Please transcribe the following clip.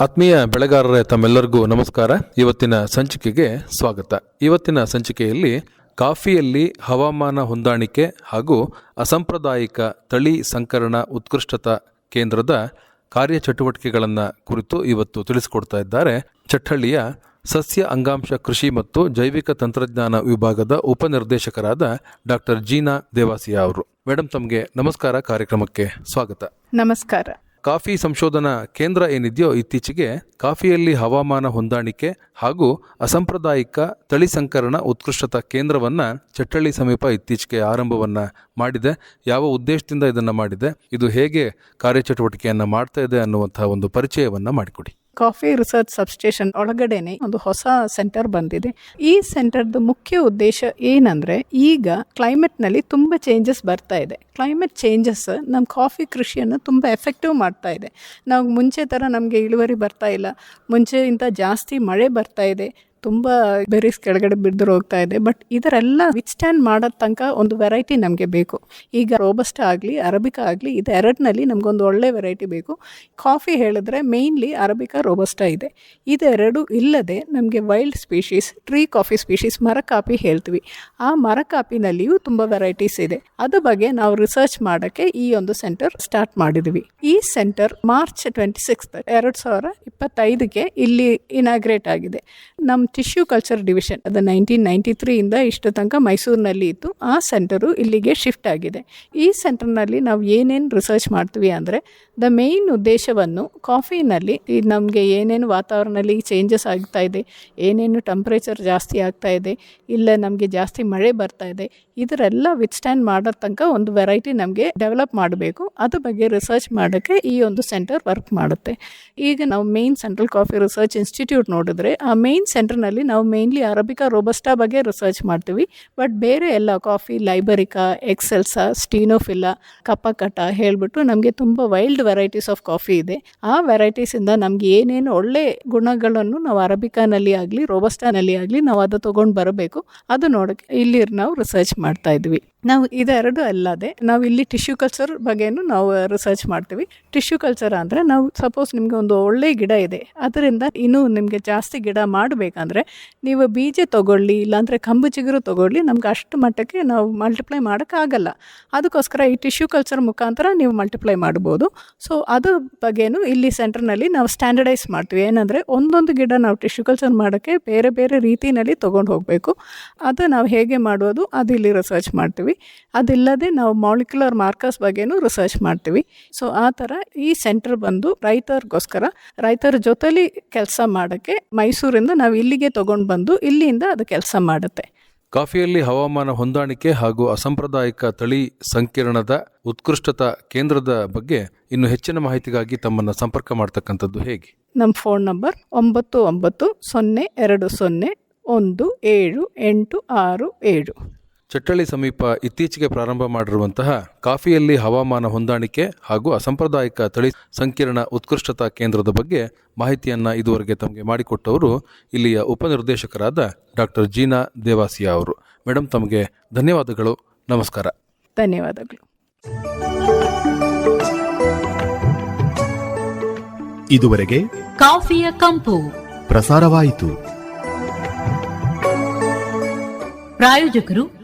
ಆತ್ಮೀಯ ಬೆಳೆಗಾರರೇ ತಮ್ಮೆಲ್ಲರಿಗೂ ನಮಸ್ಕಾರ. ಇವತ್ತಿನ ಸಂಚಿಕೆಗೆ ಸ್ವಾಗತ. ಇವತ್ತಿನ ಸಂಚಿಕೆಯಲ್ಲಿ ಕಾಫಿಯಲ್ಲಿ ಹವಾಮಾನ ಹೊಂದಾಣಿಕೆ ಹಾಗೂ ಅಸಾಂಪ್ರದಾಯಿಕ ತಳಿ ಸಂಕರಣ ಉತ್ಕೃಷ್ಟತಾ ಕೇಂದ್ರದ ಕಾರ್ಯಚಟುವಟಿಕೆಗಳನ್ನು ಕುರಿತು ಇವತ್ತು ತಿಳಿಸಿಕೊಡ್ತಾ ಇದ್ದಾರೆ. ಚಟ್ಟಳ್ಳಿಯ ಸಸ್ಯ ಅಂಗಾಂಶ ಕೃಷಿ ಮತ್ತು ಜೈವಿಕ ತಂತ್ರಜ್ಞಾನ ವಿಭಾಗದ ಉಪನಿರ್ದೇಶಕರಾದ ಡಾಕ್ಟರ್ ಜೀನಾ ದೇವಾಸಿಯಾ ಅವರು. ಮೇಡಮ್ ತಮಗೆ ನಮಸ್ಕಾರ. ಕಾರ್ಯಕ್ರಮಕ್ಕೆ ಸ್ವಾಗತ. ನಮಸ್ಕಾರ. ಕಾಫಿ ಸಂಶೋಧನಾ ಕೇಂದ್ರ ಏನಿದೆಯೋ ಇತ್ತೀಚೆಗೆ ಕಾಫಿಯಲ್ಲಿ ಹವಾಮಾನ ಹೊಂದಾಣಿಕೆ ಹಾಗೂ ಅಸಾಂಪ್ರದಾಯಿಕ ತಳಿ ಸಂಕರಣ ಉತ್ಕೃಷ್ಟತಾ ಕೇಂದ್ರವನ್ನು ಚಟ್ಟಳ್ಳಿ ಸಮೀಪ ಇತ್ತೀಚೆಗೆ ಆರಂಭವನ್ನು ಮಾಡಿದೆ. ಯಾವ ಉದ್ದೇಶದಿಂದ ಇದನ್ನು ಮಾಡಿದೆ? ಇದು ಹೇಗೆ ಕಾರ್ಯಚಟುವಟಿಕೆಯನ್ನು ಮಾಡ್ತಾ ಇದೆ ಅನ್ನುವಂತಹ ಒಂದು ಪರಿಚಯವನ್ನು ಮಾಡಿಕೊಡಿ. ಕಾಫಿ ರಿಸರ್ಚ್ ಸಬ್ಸ್ಟೇಷನ್ ಒಳಗಡೆನೆ ಒಂದು ಹೊಸ ಸೆಂಟರ್ ಬಂದಿದೆ. ಈ ಸೆಂಟರ್ದು ಮುಖ್ಯ ಉದ್ದೇಶ ಏನಂದ್ರೆ ಈಗ ಕ್ಲೈಮೇಟ್ನಲ್ಲಿ ತುಂಬ ಚೇಂಜಸ್ ಬರ್ತಾ ಇದೆ. ಕ್ಲೈಮೇಟ್ ಚೇಂಜಸ್ ನಮ್ಮ ಕಾಫಿ ಕೃಷಿಯನ್ನು ತುಂಬ ಎಫೆಕ್ಟಿವ್ ಮಾಡ್ತಾ ಇದೆ. ನಾವು ಮುಂಚೆ ಥರ ನಮಗೆ ಇಳುವರಿ ಬರ್ತಾ ಇಲ್ಲ. ಮುಂಚೆ ಮುಂಚೆಗಿಂತ ಜಾಸ್ತಿ ಮಳೆ ಬರ್ತಾ ಇದೆ. ತುಂಬ ಬೆರೀಸ್ ಕೆಳಗಡೆ ಬಿದ್ದು ಹೋಗ್ತಾ ಇದೆ. ಬಟ್ ಇದರೆಲ್ಲ ವಿಚ್ಸ್ಟ್ಯಾಂಡ್ ಮಾಡೋ ತನಕ ಒಂದು ವೆರೈಟಿ ನಮಗೆ ಬೇಕು. ಈಗ ರೋಬಸ್ಟ್ ಆಗಲಿ ಅರಬಿಕಾ ಆಗಲಿ, ಇದು ಎರಡನಲ್ಲಿ ನಮಗೊಂದು ಒಳ್ಳೆ ವೆರೈಟಿ ಬೇಕು. ಕಾಫಿ ಹೇಳಿದ್ರೆ ಮೇಯ್ನ್ಲಿ ಅರಬಿಕಾ ರೋಬಸ್ಟ ಇದೆ. ಇದೆರಡು ಇಲ್ಲದೆ ನಮಗೆ wild species tree coffee species ಮರ ಕಾಫಿ ಹೇಳ್ತೀವಿ. ಆ ಮರ ಕಾಫಿನಲ್ಲಿಯೂ ತುಂಬ ವೆರೈಟೀಸ್ ಇದೆ. ಅದ್ರ ಬಗ್ಗೆ ನಾವು ರಿಸರ್ಚ್ ಮಾಡೋಕ್ಕೆ ಈ ಒಂದು ಸೆಂಟರ್ ಸ್ಟಾರ್ಟ್ ಮಾಡಿದ್ವಿ. ಈ ಸೆಂಟರ್ ಮಾರ್ಚ್ ಟ್ವೆಂಟಿ ಸಿಕ್ಸ್ತ್ ಎರಡು ಸಾವಿರ ಇಪ್ಪತ್ತೈದಕ್ಕೆ ಇಲ್ಲಿ ಇನಾಗ್ರೇಟ್ ಆಗಿದೆ. ನಮ್ಮ ಟಿಶ್ಯೂ ಕಲ್ಚರ್ ಡಿವಿಷನ್, ಅದು ನೈನ್ಟೀನ್ ನೈಂಟಿ ತ್ರೀಯಿಂದ ಇಷ್ಟು ತನಕ ಮೈಸೂರಿನಲ್ಲಿ ಇತ್ತು. ಆ ಸೆಂಟರು ಇಲ್ಲಿಗೆ ಶಿಫ್ಟ್ ಆಗಿದೆ. ಈ ಸೆಂಟರ್ನಲ್ಲಿ ನಾವು ಏನೇನು ರಿಸರ್ಚ್ ಮಾಡ್ತೀವಿ ಅಂದರೆ, ದ ಮೇಯ್ನ್ ಉದ್ದೇಶವನ್ನು ಕಾಫಿನಲ್ಲಿ ನಮಗೆ ಏನೇನು ವಾತಾವರಣದಲ್ಲಿ ಚೇಂಜಸ್ ಆಗ್ತಾ ಇದೆ, ಏನೇನು ಟೆಂಪ್ರೇಚರ್ ಜಾಸ್ತಿ ಆಗ್ತಾ ಇದೆ, ಇಲ್ಲ ನಮಗೆ ಜಾಸ್ತಿ ಮಳೆ ಬರ್ತಾ ಇದೆ, ಇದರೆಲ್ಲ ವಿತ್ಸ್ಟ್ಯಾಂಡ್ ಮಾಡೋ ತನಕ ಒಂದು ವೆರೈಟಿ ನಮಗೆ ಡೆವಲಪ್ ಮಾಡಬೇಕು. ಅದ್ರ ಬಗ್ಗೆ ರಿಸರ್ಚ್ ಮಾಡೋಕ್ಕೆ ಈ ಒಂದು ಸೆಂಟರ್ ವರ್ಕ್ ಮಾಡುತ್ತೆ. ಈಗ ನಾವು main central coffee research institute ನೋಡಿದ್ರೆ, ಆ ಮೇನ್ ಸೆಂಟರ್ನಲ್ಲಿ ನಾವು ಮೇನ್ಲಿ ಅರಬಿಕಾ ರೋಬಸ್ಟಾ ಬಗ್ಗೆ ರಿಸರ್ಚ್ ಮಾಡ್ತೀವಿ. ಬಟ್ ಬೇರೆ ಎಲ್ಲ ಕಾಫಿ ಲೈಬರಿಕಾ ಎಕ್ಸೆಲ್ಸಾ ಸ್ಟೀನೋಫಿಲಾ ಕಪ್ಪಕಟ ಹೇಳ್ಬಿಟ್ಟು ನಮಗೆ ತುಂಬ ವೈಲ್ಡ್ ವೆರೈಟೀಸ್ ಆಫ್ ಕಾಫಿ ಇದೆ. ಆ ವೆರೈಟೀಸಿಂದ ನಮಗೆ ಏನೇನು ಒಳ್ಳೆ ಗುಣಗಳನ್ನು ನಾವು ಅರಬಿಕಾನಲ್ಲಿ ಆಗಲಿ ರೋಬಸ್ಟಾನಲ್ಲಿ ಆಗಲಿ ನಾವು ಅದು ತೊಗೊಂಡು ಬರಬೇಕು. ಅದು ನೋಡೋಕ್ಕೆ ಇಲ್ಲಿ ನಾವು ರಿಸರ್ಚ್ ಮಾಡ್ತಾ ಇದ್ವಿ. ನಾವು ಇದೆರಡು ಅಲ್ಲದೆ ನಾವು ಇಲ್ಲಿ ಟಿಶ್ಯೂ ಕಲ್ಚರ್ ಬಗ್ಗೆನು ನಾವು ರಿಸರ್ಚ್ ಮಾಡ್ತೀವಿ. ಟಿಶ್ಯೂ ಕಲ್ಚರ್ ಅಂದರೆ ನಾವು ಸಪೋಸ್ ನಿಮಗೆ ಒಂದು ಒಳ್ಳೆ ಗಿಡ ಇದೆ. ಅದರಿಂದ ಇನ್ನೂ ನಿಮಗೆ ಜಾಸ್ತಿ ಗಿಡ ಮಾಡಬೇಕಂದ್ರೆ ನೀವು ಬೀಜ ತೊಗೊಳ್ಳಿ, ಇಲ್ಲಾಂದರೆ ಕಂಬು ಚಿಗುರು ತೊಗೊಳ್ಳಿ, ನಮ್ಗೆ ಅಷ್ಟು ಮಟ್ಟಕ್ಕೆ ನಾವು ಮಲ್ಟಿಪ್ಲೈ ಮಾಡೋಕ್ಕಾಗಲ್ಲ. ಅದಕ್ಕೋಸ್ಕರ ಈ ಟಿಶ್ಯೂ ಕಲ್ಚರ್ ಮುಖಾಂತರ ನೀವು ಮಲ್ಟಿಪ್ಲೈ ಮಾಡ್ಬೋದು. ಸೊ ಅದ್ರ ಬಗ್ಗೆನೂ ಇಲ್ಲಿ ಸೆಂಟರ್ನಲ್ಲಿ ನಾವು ಸ್ಟ್ಯಾಂಡರ್ಡೈಸ್ ಮಾಡ್ತೀವಿ. ಏನಂದರೆ ಒಂದೊಂದು ಗಿಡ ನಾವು ಟಿಶ್ಯೂ ಕಲ್ಚರ್ ಮಾಡೋಕ್ಕೆ ಬೇರೆ ಬೇರೆ ರೀತಿಯಲ್ಲಿ ತೊಗೊಂಡು ಹೋಗಬೇಕು. ಅದು ನಾವು ಹೇಗೆ ಮಾಡೋದು, ಅದು ಇಲ್ಲಿ ರಿಸರ್ಚ್ ಮಾಡ್ತೀವಿ. ಅದಿಲ್ಲದೆ ನಾವು ಮಾಲಿಕ್ಯುಲರ್ ಮಾರ್ಕರ್ಸ್ ಬಗ್ಗೆನೂ ರಿಸರ್ಚ್ ಮಾಡ್ತೀವಿ. ಸೊ ಆ ಥರ ಈ ಸೆಂಟರ್ ಬಂದು ರೈತರಿಗೋಸ್ಕರ, ರೈತರ ಜೊತೆಲಿ ಕೆಲಸ ಮಾಡೋಕ್ಕೆ ಮೈಸೂರಿಂದ ನಾವು ಇಲ್ಲಿಗೆ ತೊಗೊಂಡು ಬಂದು ಇಲ್ಲಿಂದ ಅದು ಕೆಲಸ ಮಾಡುತ್ತೆ. ಕಾಫಿಯಲ್ಲಿ ಹವಾಮಾನ ಹೊಂದಾಣಿಕೆ ಹಾಗೂ ಅಸಂಪ್ರದಾಯಿಕ ತಳಿ ಸಂಕೀರ್ಣದ ಉತ್ಕೃಷ್ಟತಾ ಕೇಂದ್ರದ ಬಗ್ಗೆ ಇನ್ನು ಹೆಚ್ಚಿನ ಮಾಹಿತಿಗಾಗಿ ತಮ್ಮನ್ನು ಸಂಪರ್ಕ ಮಾಡ್ತಕ್ಕಂಥದ್ದು ಹೇಗೆ? ನಮ್ಮ ಫೋನ್ ನಂಬರ್ ಒಂಬತ್ತು ಒಂಬತ್ತು ಸೊನ್ನೆ ಎರಡು ಸೊನ್ನೆ ಒಂದು ಏಳು ಎಂಟು ಆರು ಏಳು. ಚಟ್ಟಳ್ಳಿ ಸಮೀಪ ಇತ್ತೀಚೆಗೆ ಪ್ರಾರಂಭ ಮಾಡಿರುವಂತಹ ಕಾಫಿಯಲ್ಲಿ ಹವಾಮಾನ ಹೊಂದಾಣಿಕೆ ಹಾಗೂ ಅಸಾಂಪ್ರದಾಯಿಕ ತಳಿ ಸಂಕೀರ್ಣ ಉತ್ಕೃಷ್ಟತಾ ಕೇಂದ್ರದ ಬಗ್ಗೆ ಮಾಹಿತಿಯನ್ನು ಇದುವರೆಗೆ ತಮಗೆ ಮಾಡಿಕೊಟ್ಟವರು ಇಲ್ಲಿಯ ಉಪನಿರ್ದೇಶಕರಾದ ಡಾಕ್ಟರ್ ಜೀನಾ ದೇವಾಸಿಯಾ ಅವರು. ಮೇಡಮ್ ತಮಗೆ ಧನ್ಯವಾದಗಳು. ನಮಸ್ಕಾರ. ಧನ್ಯವಾದಗಳು. ಇದುವರೆಗೆ ಕಾಫಿಯ ಕಂಪು. ಪ್ರಸಾರವಾಯಿತು. ಪ್ರಾಯೋಜಕರು